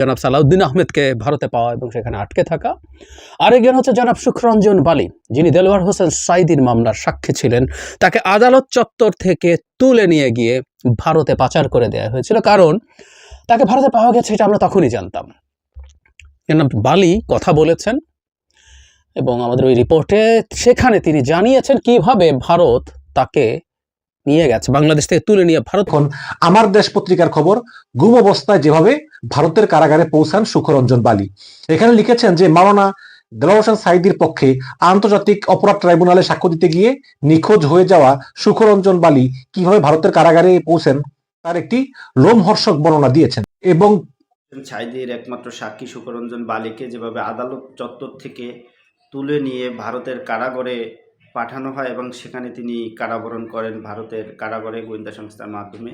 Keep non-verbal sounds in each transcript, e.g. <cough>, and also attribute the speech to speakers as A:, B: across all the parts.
A: জনাব সালাউদ্দিন আহমেদকে ভারতে পাওয়া এবং সেখানে আটকে থাকা। আরেকজন হচ্ছে জনাব সুখরঞ্জন বালি, যিনি দেলোয়ার হোসেন সাইদির মামলার সাক্ষী ছিলেন। তাকে আদালত চত্বর থেকে তুলে নিয়ে গিয়ে ভারতে পাচার করে দেওয়া হয়েছিল। কারণ তাকে ভারতে পাওয়া গেছে এটা আমরা তখনই জানতাম। জনাব বালি কথা বলেছেন এবং আমাদের ওই রিপোর্টে সেখানে তিনি জানিয়েছেন কীভাবে ভারত তাকে নিয়ে গেছে বাংলাদেশ থেকে তুলে নিয়ে ভারত।
B: এখন আমার দেশ পত্রিকার খবর গুম অবস্থায় যেভাবে ভারতের কারাগারে পৌঁছান সুখরঞ্জন বালি। এখানে লিখেছেন যে মাওলানা দেলাওয়ার হোসেন সাইদির পক্ষে আন্তর্জাতিক অপরাধ ট্রাইব্যুনালে সাক্ষ্য দিতে গিয়ে নিখোঁজ হয়ে যাওয়া সুখরঞ্জন বালি কীভাবে ভারতের কারাগারে পৌঁছেন তার একটি লোমহর্ষক বর্ণনা দিয়েছেন। এবং
C: ছাইদের একমাত্র সাক্ষী সুখরঞ্জন বালিকে যেভাবে আদালত চত্বর থেকে তুলে নিয়ে ভারতের কারাগারে পাঠানো হয় এবং সেখানে তিনি কারাবরণ করেন ভারতের কারাগারে গোয়েন্দা সংস্থার মাধ্যমে।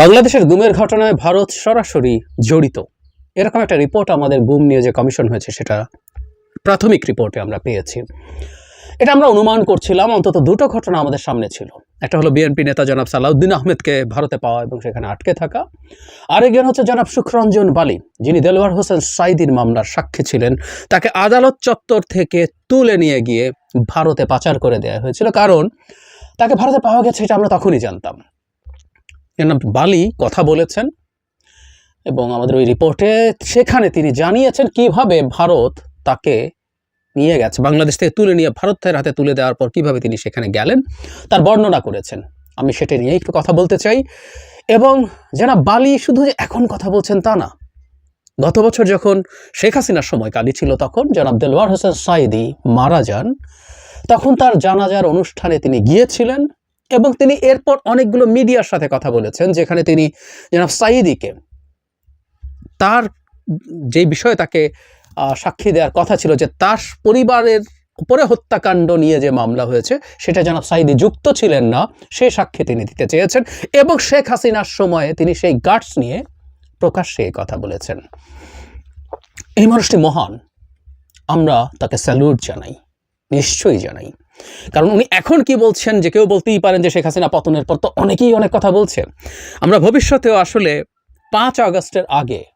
A: বাংলাদেশের গুমের ঘটনায় ভারত সরাসরি জড়িত। এরকম একটা রিপোর্ট আমাদের গুম নিয়ে যে কমিশন হয়েছে, সেটা প্রাথমিক রিপোর্টে আমরা পেয়েছি। এটা আমরা অনুমান করছিলাম, অন্তত দুটো ঘটনা আমাদের সামনে ছিল। একটা হলো বিএনপি নেতা জনাব সালাউদ্দিন আহমেদকে ভারতে পাওয়া এবং সেখানে আটকে থাকা। আরেকজন হচ্ছে জনাব সুখরঞ্জন বালি, যিনি দেলোয়ার হোসেন সাইদির মামলার সাক্ষী ছিলেন। তাকে আদালত চত্বর থেকে তুলে নিয়ে গিয়ে ভারতে পাচার করে দেওয়া হয়েছিল। কারণ তাকে ভারতে পাওয়া গেছে এটা আমরা তখনই জানতাম। জনাব বালি, কথা বলেছেন। এবং আমাদের ওই রিপোর্টে সেখানে তিনি জানিয়েছেন কীভাবে ভারত তাকে নিয়ে গেছে। বাংলাদেশ থেকে তুলে নিয়ে ভারতের হাতে তুলে দেওয়ার পর কীভাবে তিনি সেখানে গেলেন, তার বর্ণনা করেছেন। আমি সেটা নিয়ে একটু কথা বলতে চাই। এবং যারা বালি শুধু যে এখন কথা বলছেন তা না, গত বছর যখন শেখ হাসিনার সময় কালি ছিল তখন জনাব দেলোয়ার হোসেন সাইদি মারা যান, তখন তার জানাজার অনুষ্ঠানে তিনি গিয়েছিলেন এবং তিনি এরপর অনেকগুলো মিডিয়ার সাথে কথা বলেছেন, যেখানে তিনি জনাব সাইদিকে তার যে বিষয়ে তাকে সাক্ষী দেওয়ার কথা ছিল যে তার পরিবারের উপরে হত্যাকাণ্ড নিয়ে যে মামলা হয়েছে, সেটা জনাব সাইদি যুক্ত ছিলেন না, সে সাক্ষী তিনি দিতে চেয়েছেন এবং শেখ হাসিনার সময়ে তিনি সেই গার্ডস নিয়ে প্রকাশ্যে কথা বলেছেন। এই মানুষটি মহান। আমরা তাকে স্যালুট জানাই, নিশ্চয়ই জানাই। কারণ উনি এখন কি বলছেন যে কেউ বলতেই পারেন যে শেখ হাসিনা পতনের পর তো অনেকেই অনেক কথা বলছেন আমরা ভবিষ্যতেও আসলে পাঁচ আগস্টের আগে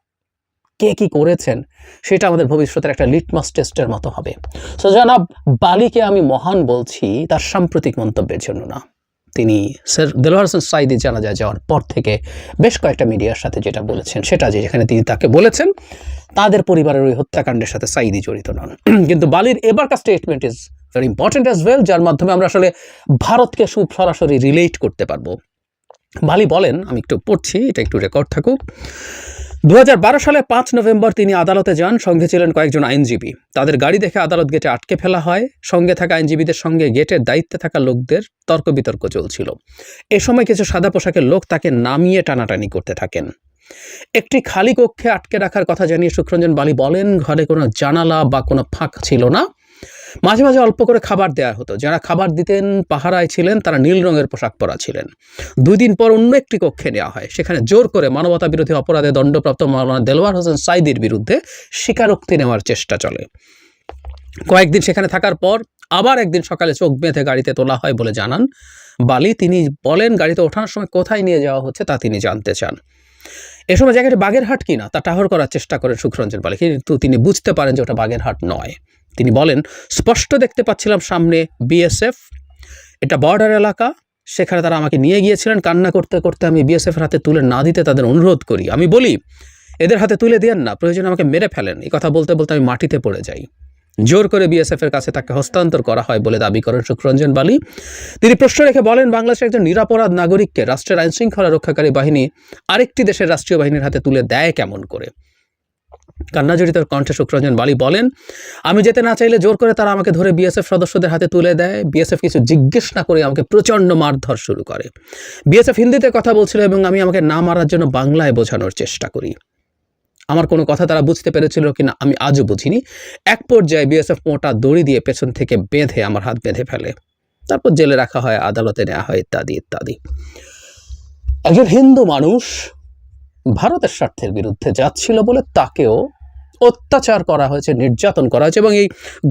A: কে কি করেছেন, সেটা আমাদের ভবিষ্যতের একটা লিটমাস টেস্টের মতো হবে। সো জানাব বালিকে আমি মহান বলছি, তার সাম্প্রতিক মন্তব্যের জন্য না। তিনি স্যার দেলোয়ার হোসেন সাইদি জানা যায় যাওয়ার পর থেকে বেশ কয়েকটা মিডিয়ার সাথে যেটা বলেছেন, সেটা যে যেখানে তিনি তাকে বলেছেন, তাদের পরিবারের ওই হত্যাকাণ্ডের সাথে সাইদি জড়িত নন। <clears throat> কিন্তু বালির এবারকার statement is very important as well যার মাধ্যমে আমরা আসলে ভারতকে খুব সরাসরি রিলেট করতে পারব। বালি বলেন, আমি একটু পড়ছি, এটা একটু রেকর্ড থাকুক। দু হাজার বারো সালে পাঁচ নভেম্বর তিনি আদালতে যান, সঙ্গে ছিলেন কয়েকজন আইনজীবী। তাদের গাড়ি দেখে আদালত গেটে আটকে ফেলা হয়। সঙ্গে থাকা আইনজীবীদের সঙ্গে গেটের দায়িত্বে থাকা লোকদের তর্ক বিতর্ক চলছিল। এ সময় কিছু সাদা পোশাকের লোক তাকে নামিয়ে টানাটানি করতে থাকেন। একটি খালি কক্ষে আটকে রাখার কথা জানিয়ে সুখরঞ্জন বালি বলেন, ঘরে কোনো জানালা বা কোনো ফাঁক ছিল না। মাঝে মাঝে অল্প করে খাবার দেওয়া হতো। যারা খাবার দিতেন, পাহারায় ছিলেন, তারা নীল রঙের পোশাক পরা ছিলেন। দুই দিন পর অন্য একটি কক্ষে নেওয়া হয়। সেখানে জোর করে মানবতা বিরোধী অপরাধে দণ্ডপ্রাপ্ত মাওলানা দেলোয়ার হোসেন সাইদির বিরুদ্ধে স্বীকারোক্তি নেওয়ার চেষ্টা চলে। কয়েকদিন সেখানে থাকার পর আবার একদিন সকালে চোখ বেঁধে গাড়িতে তোলা হয় বলে জানান বালি। তিনি বলেন, গাড়িতে ওঠানোর সময় কোথায় নিয়ে যাওয়া হচ্ছে তা তিনি জানতে চান। এ সময় জায়গাটি বাগেরহাট কিনা তা টাহর করার চেষ্টা করেন সুখরঞ্জন বালি। কিন্তু তিনি বুঝতে পারেন যে ওটা বাগেরহাট নয়। তিনি বলেন, স্পষ্ট দেখতে পাচ্ছিলাম সামনে বিএসএফ। এটা বর্ডার এলাকা। সেখানে তারা আমাকে নিয়ে গিয়েছিলেন। কান্না করতে করতে আমি বিএসএফের হাতে তুলে না দিতে তাদের অনুরোধ করি। আমি বলি, এদের হাতে তুলে দেন না। প্রয়োজনে আমাকে মেরে ফেলেন। এই কথা বলতে বলতে আমি মাটিতে পড়ে যাই। জোর করে বিএসএফের কাছে তাকে হস্তান্তর করা হয় বলে দাবি করেন সুখরঞ্জন বালি। তিনি প্রশ্ন রেখে বলেন, বাংলাদেশের একজন নিরাপরাধ নাগরিককে রাষ্ট্রের আইনশৃঙ্খলা রক্ষাকারী বাহিনী আরেকটি দেশের রাষ্ট্রীয় বাহিনীর হাতে তুলে দেয় কেমন করে? কান্নাজড়িত কণ্ঠে শুক্রঞ্জন বালি বলেন, আমি যেতে না চাইলে জোর করে তারা আমাকে ধরে বিএসএফ সদস্যদের হাতে তুলে দেয়। বিএসএফ কিছু জিজ্ঞেস না করে আমাকে প্রচণ্ড মারধর শুরু করে। বিএসএফ হিন্দিতে কথা বলছিল এবং আমি আমাকে না মারার জন্য বাংলায় বোঝানোর চেষ্টা করি। আমার কোনো কথা তারা বুঝতে পেরেছিল কিনা আমি আজও বুঝিনি। এক পর্যায়ে বিএসএফ মোটা দড়ি দিয়ে পেছন থেকে বেঁধে আমার হাত বেঁধে ফেলে। তারপর জেলে রাখা হয়, আদালতে নেওয়া হয়, ইত্যাদি ইত্যাদি। একজন হিন্দু মানুষ ভারতের স্বার্থের বিরুদ্ধে যাচ্ছিল বলে তাকেও অত্যাচার করা হয়েছে, নির্যাতন করা হয়েছে এবং এই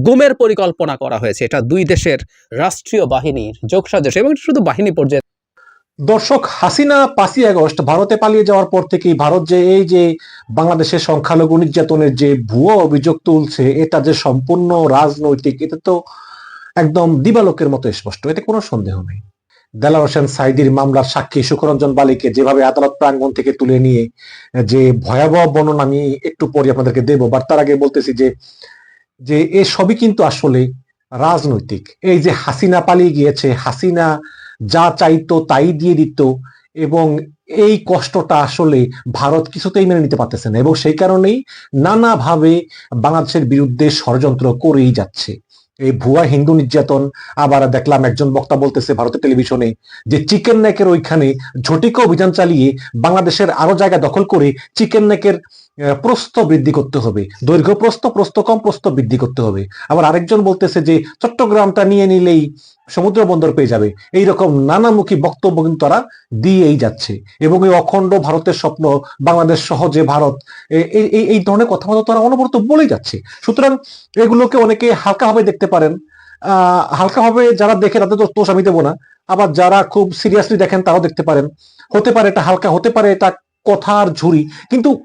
A: গুমের পরিকল্পনা করা হয়েছে। এটা দুই দেশের রাষ্ট্রীয় বাহিনীর যোগসাজশ এবং শুধু বাহিনী পর্যায়ে
B: দর্শক, হাসিনা পাঁচই আগস্ট ভারতে পালিয়ে যাওয়ার পর থেকেই ভারত যে এই যে বাংলাদেশের সংখ্যালঘু নির্যাতনের যে ভুয়ো অভিযোগ তুলছে, এটা যে সম্পূর্ণ রাজনৈতিক, এটা তো একদম দিবালোকের মতো স্পষ্ট, এতে কোনো সন্দেহ নেই। দেলার হোসেন সাইদির মামলার সাক্ষী সুখরঞ্জন বালিকে যেভাবে আদালত প্রাঙ্গণ থেকে তুলে নিয়ে যে ভয়াবহ বর্ণনা আমি একটু পরে আপনাদেরকে দেবো, বাট তার আগে বলতেছি যে যে এ সবই কিন্তু আসলে রাজনৈতিক। এই যে হাসিনা পালিয়ে গিয়েছে, হাসিনা যা চাইতো তাই দিয়ে দিত এবং এই কষ্টটা আসলে ভারত কিছুতেই মেনে নিতে পারতেছে না এবং সেই কারণেই নানাভাবে বাংলাদেশের বিরুদ্ধে ষড়যন্ত্র করেই যাচ্ছে। এই ভুয়া হিন্দু নির্যাতন, আবার দেখলাম একজন বক্তা বলতেছে ভারতের টেলিভিশনে যে চিকেন নেকের ওইখানে ঝটিকা অভিযান চালিয়ে বাংলাদেশের আরও জায়গা দখল করে চিকেন নেকের প্রস্থ বৃদ্ধি করতে হবে। দৈর্ঘ্য প্রস্থ প্রস্থ কম, প্রস্থ বৃদ্ধি করতে হবে। আবার আরেকজন বলতেছে যে চট্টগ্রামটা নিয়ে নিলেই সমুদ্র বন্দর পেয়ে যাবে। এইরকম নানামুখী বক্তব্য কিন্তু তারা দিয়েই যাচ্ছে। এবং এই অখণ্ড ভারতের স্বপ্ন, বাংলাদেশ সহজে ভারত এই এই- এই ধরনের কথাবার্তা তারা অনবরত বলেই যাচ্ছে। সুতরাং এগুলোকে অনেকে হালকাভাবে দেখতে পারেন। আহ হালকাভাবে যারা দেখে তাদের তো দোষ আমি দেবো না। আবার যারা খুব সিরিয়াসলি দেখেন তারাও দেখতে পারেন। হতে পারে এটা হালকা, হতে পারে এটা কথার ঝুড়ি। কিন্তু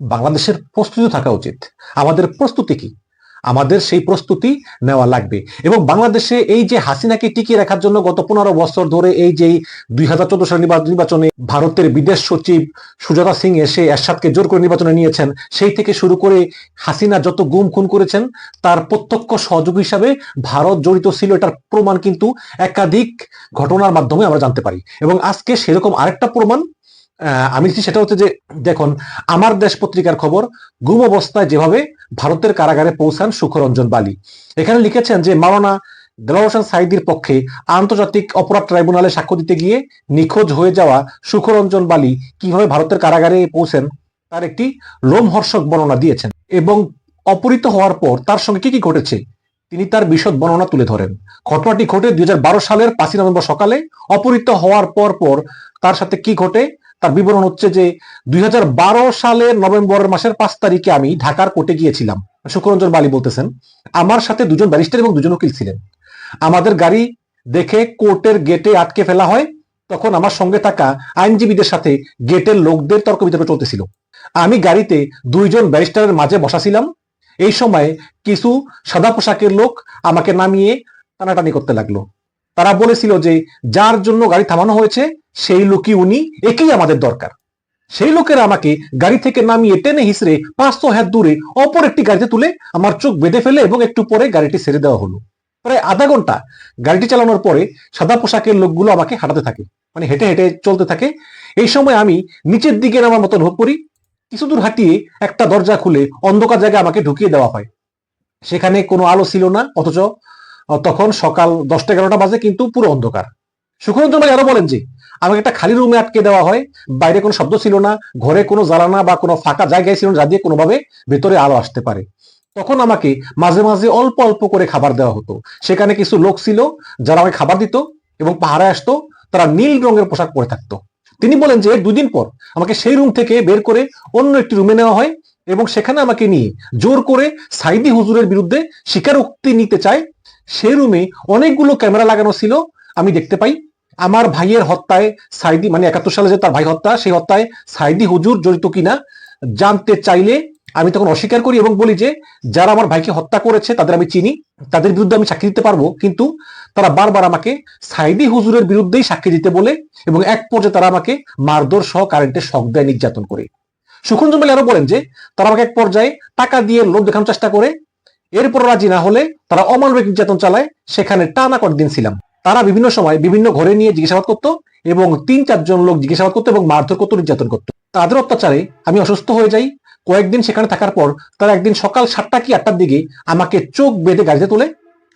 B: বাংলাদেশের প্রস্তুতি থাকা উচিত। আমাদের প্রস্তুতি কি? আমাদের সেই প্রস্তুতি নেওয়া লাগবে। এবং বাংলাদেশে এই যে হাসিনাকে টিকিয়ে রাখার জন্য গত পনেরো বছর ধরে এই যে দুই হাজার চোদ্দ সালের নির্বাচনে ভারতের বিদেশ সচিব সুজাতা সিং এসে এরশাদকে জোর করে নির্বাচনে নিয়েছেন, সেই থেকে শুরু করে হাসিনা যত গুম খুন করেছেন, তার প্রত্যক্ষ সহযোগ হিসাবে ভারত জড়িত ছিল এটার প্রমাণ কিন্তু একাধিক ঘটনার মাধ্যমে আমরা জানতে পারি। এবং আজকে সেরকম আরেকটা প্রমাণ আমি সেটা হচ্ছে যে, দেখুন, আমার দেশ পত্রিকার খবর, গুম অবস্থায় যেভাবে ভারতের কারাগারে পৌঁছান সুখরঞ্জন বালি। এখানে লিখেছেন যে, মাওলানা হোসেন সাইদির পক্ষে আন্তর্জাতিক অপরাধ ট্রাইব্যুনালে সাক্ষ্য দিতে গিয়ে নিখোঁজ হয়ে যাওয়া সুখরঞ্জন বালি কীভাবে ভারতের কারাগারে পৌঁছেন, তার একটি লোমহর্ষক বর্ণনা দিয়েছেন। এবং অপহৃত হওয়ার পর তার সঙ্গে কি কি ঘটেছে, তিনি তার বিশদ বর্ণনা তুলে ধরেন। ঘটনাটি ঘটে দুই হাজার বারো সালের পাঁচই নভেম্বর সকালে। অপহৃত হওয়ার পর পর তার সাথে কি ঘটে তার বিবরণ হচ্ছে যে দুই সালের নভেম্বর মাসের পাঁচ তারিখে আমি ঢাকার কোর্টে গিয়েছিলাম। শুক্রঞ্জন বালি বলতেছেন, আমার সাথে দুজন ব্যারিস্টার এবং দুজন উকিল ছিলেন। আমাদের গাড়ি দেখে কোর্টের গেটে আটকে ফেলা হয়, তখন আমার সঙ্গে থাকা আইনজীবীদের সাথে গেটের লোকদের তর্ক বিতর্ক চলতেছিল। আমি গাড়িতে দুইজন ব্যারিস্টারের মাঝে বসাছিলাম এই সময় কিছু সাদা পোশাকের লোক আমাকে নামিয়ে টানাটানি করতে লাগল। তারা বলেছিল যে যার জন্য গাড়ি থামানো হয়েছে, সেই লোকই উনি, একেই আমাদের দরকার। সেই লোকেরা আমাকে গাড়ি থেকে নামিয়ে টেনে হিসড়ে পাঁচশো হাত দূরে অপর একটি গাড়িতে তুলে আমার চোখ বেঁধে ফেলে এবং একটু পরে গাড়িটি ছেড়ে দেওয়া হলো। প্রায় আধা ঘণ্টা গাড়িটি চালানোর পরে সাদা পোশাকের লোকগুলো আমাকে হাঁটাতে থাকে মানে হেঁটে হেঁটে চলতে থাকে। এই সময় আমি নিচের দিকে নামার মতন হোক করি, কিছু দূর হাঁটিয়ে একটা দরজা খুলে অন্ধকার জায়গায় আমাকে ঢুকিয়ে দেওয়া হয়। সেখানে কোনো আলো ছিল না, অথচ তখন সকাল দশটা এগারোটা বাজে কিন্তু পুরো অন্ধকার। সুখরঞ্জন ভাই আরও বলেন যে আমাকে একটা খালি রুমে আটকে দেওয়া হয়, বাইরে কোনো শব্দ ছিল না, ঘরে কোনো জ্বালানা বা কোনো ফাঁকা জায়গায় ছিল না, যা দিয়ে কোনোভাবে ভেতরে আলো আসতে পারে। তখন আমাকে মাঝে মাঝে অল্প অল্প করে খাবার দেওয়া হতো। সেখানে কিছু লোক ছিল, যারা আমাকে খাবার দিত এবং পাহারায় আসতো, তারা নীল রঙের পোশাক পরে থাকতো। তিনি বলেন যে, দুদিন পর আমাকে সেই রুম থেকে বের করে অন্য একটি রুমে নেওয়া হয় এবং সেখানে আমাকে নিয়ে জোর করে সাইদি হুজুরের বিরুদ্ধে স্বীকারোক্তি নিতে চায় সেই রুমে অনেকগুলো ক্যামেরা লাগানো ছিল, আমি দেখতে পাই। আমার ভাইয়ের হত্যায় সাইদি মানে একাত্তর সালে যে তার ভাই হত্যা, সেই হত্যায় সাইদি হুজুর জড়িত কিনা জানতে চাইলে আমি তখন অস্বীকার করি এবং বলি যে, যারা আমার ভাইকে হত্যা করেছে, তাদের আমি চিনি, তাদের বিরুদ্ধে আমি সাক্ষী দিতে পারব। কিন্তু তারা বারবার আমাকে সাইদি হুজুরের বিরুদ্ধেই সাক্ষী দিতে বলে এবং এক পর্যায়ে তারা আমাকে মারধর সহ কারেন্টের শখ দেয়, নির্যাতন করে। সুখরঞ্জন বেলা আরও বলেন যে, তারা আমাকে এক পর্যায়ে টাকা দিয়ে লোভ দেখানোর চেষ্টা করে এরপর রাজি না হলে তারা অমানবিক নির্যাতন চালায়, সেখানে টানা কয়েকদিন ছিলাম। তারা বিভিন্ন সময় বিভিন্ন ঘরে নিয়ে জিজ্ঞাসাবাদ করতো এবং তিন, চারজন লোক জিজ্ঞাসাবাদ করতো এবং মারধর করতো, নির্যাতন করতো। তাদের অত্যাচারে আমি অসুস্থ হয়ে যাই। কয়েকদিন সেখানে থাকার পর তারা একদিন সকাল সাতটা কি আটটার দিকে আমাকে চোখ বেঁধে গাড়িতে তোলে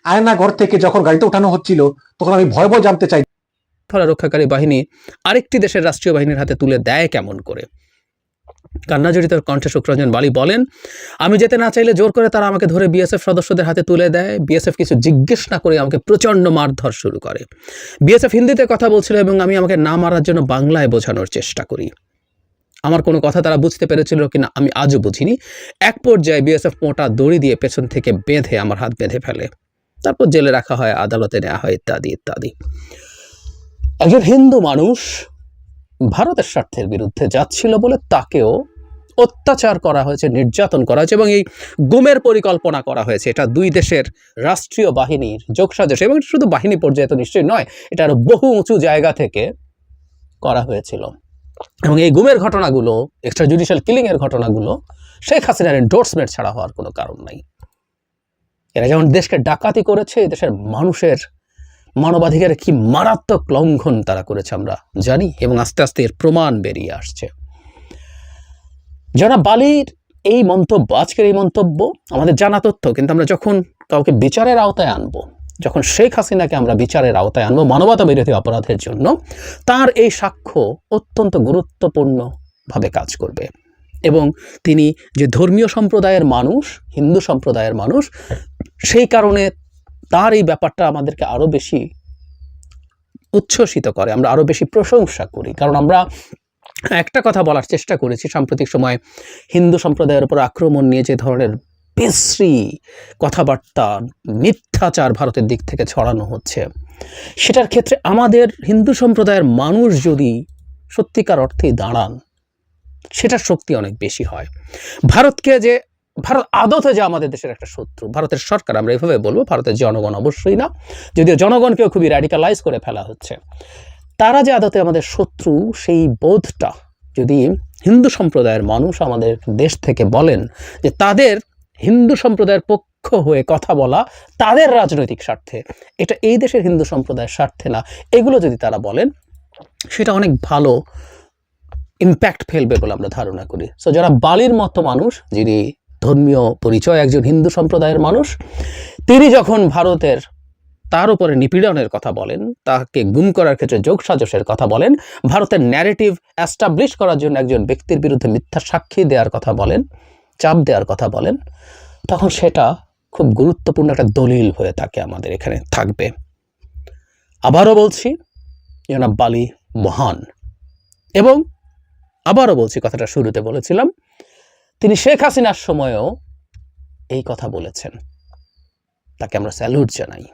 B: আয়না ঘর থেকে যখন গাড়িতে উঠানো হচ্ছিল, তখন আমি ভয় ভয় জানতে চাই।
A: ধরা রক্ষাকারী বাহিনী আরেকটি দেশের রাষ্ট্রীয় বাহিনীর হাতে তুলে দেয় কেমন করে? কান্নাজড়িত কণ্ঠে শুক্রঞ্জন বালি বলেন, আমি যেতে না চাইলে জোর করে তারা আমাকে ধরে বিএসএফ সদস্যদের হাতে তুলে দেয়। বিএসএফ কিছু জিজ্ঞেস না করে আমাকে প্রচণ্ড মারধর শুরু করে। বিএসএফ হিন্দিতে কথা বলছিল এবং আমি আমাকে না মারার জন্য বাংলায় বোঝানোর চেষ্টা করি। আমার কোনো কথা তারা বুঝতে পেরেছিল কিনা আমি আজও বুঝিনি। এক পর্যায়ে বিএসএফ মোটা দড়ি দিয়ে পেছন থেকে বেঁধে আমার হাত বেঁধে ফেলে। তারপর জেলে রাখা হয়, আদালতে নেওয়া হয়, ইত্যাদি ইত্যাদি। একজন হিন্দু মানুষ ভারতের স্বার্থের বিরুদ্ধে যাচ্ছিল বলে তাকেও অত্যাচার করা হয়েছে, নির্যাতন করা হয়েছে এবং এই গুমের পরিকল্পনা করা হয়েছে। এটা দুই দেশের রাষ্ট্রীয় বাহিনীর যোগসাজশ এবং শুধু বাহিনী পর্যায়ে তো নিশ্চয়ই নয়, এটা আরও বহু উঁচু জায়গা থেকে করা হয়েছিল। এবং এই গুমের ঘটনাগুলো এক্সট্রা জুডিশিয়াল কিলিংয়ের ঘটনাগুলো শেখ হাসিনার এন্ডোর্সমেন্ট ছাড়া হওয়ার কোনো কারণ নাই। এরা যেমন দেশকে ডাকাতি করেছে দেশের মানুষের মানবাধিকারের কি মারাত্মক লঙ্ঘন তারা করেছে আমরা জানি এবং আস্তে আস্তে এর প্রমাণ বেরিয়ে আসছে। যারা বালির এই মন্তব্য, আজকের এই মন্তব্য আমাদের জানা তথ্য, কিন্তু আমরা যখন কাউকে বিচারের আওতায় আনব, যখন শেখ হাসিনাকে আমরা বিচারের আওতায় আনব মানবতা বিরোধী অপরাধের জন্য, তার এই সাক্ষ্য অত্যন্ত গুরুত্বপূর্ণভাবে কাজ করবে। এবং তিনি যে ধর্মীয় সম্প্রদায়ের মানুষ, হিন্দু সম্প্রদায়ের মানুষ, সেই কারণে তার এই ব্যাপারটা আমাদেরকে আরও বেশি উচ্ছ্বসিত করে, আমরা আরও বেশি প্রশংসা করি। কারণ আমরা একটা কথা বলার চেষ্টা করেছি, সাম্প্রতিক সময় হিন্দু সম্প্রদায়ের উপর আক্রমণ নিয়ে যে ধরনের বিশ্রী কথাবার্তা, মিথ্যাচার ভারতের দিক থেকে ছড়ানো হচ্ছে, সেটার ক্ষেত্রে আমাদের হিন্দু সম্প্রদায়ের মানুষ যদি সত্যিকার অর্থে দাঁড়ান, সেটার শক্তি অনেক বেশি হয়। ভারতকে যে ভারত আদত আদতে যে আমাদের দেশের একটা শত্রু। ভারতের সরকার, আমরা এভাবে বলব, ভারতের জনগণ অবশ্যই না। যদিও জনগণকেও খুবই র্যাডিকালাইজ করে ফেলা হচ্ছে। তারা যে আদতে আমাদের শত্রু, সেই বোধটা যদি হিন্দু সম্প্রদায়ের মানুষ আমাদের দেশ থেকে বলেন যে তাদের হিন্দু সম্প্রদায়ের পক্ষ হয়ে কথা বলা তাদের রাজনৈতিক স্বার্থে, এটা এই দেশের হিন্দু সম্প্রদায়ের স্বার্থে না। এগুলো যদি তারা বলেন, সেটা অনেক ভালো ইম্প্যাক্ট ফেলবে বলে আমরা ধারণা করি। সো যারা বালির মতো মানুষ, যিনি ধর্মীয় পরিচয়, একজন হিন্দু সম্প্রদায়ের মানুষ, তিনি যখন ভারতের তার উপরে নিপীড়নের কথা বলেন, তাকে গুম করার ক্ষেত্রে যোগসাজশের কথা বলেন, ভারতের ন্যারেটিভ অ্যাস্টাবলিশ করার জন্য একজন ব্যক্তির বিরুদ্ধে মিথ্যা সাক্ষী দেওয়ার কথা বলেন, চাপ দেওয়ার কথা বলেন, তখন সেটা খুব গুরুত্বপূর্ণ একটা দলিল হয়ে থাকে আমাদের এখানে থাকবে। আবারও বলছি, জনাব বালি মহান। এবং আবারও বলছি, কথাটা শুরুতে বলেছিলাম তিনি শেখ হাসিনার সময়ও এই কথা বলেছেন। তাকে আমরা স্যালুট জানাই।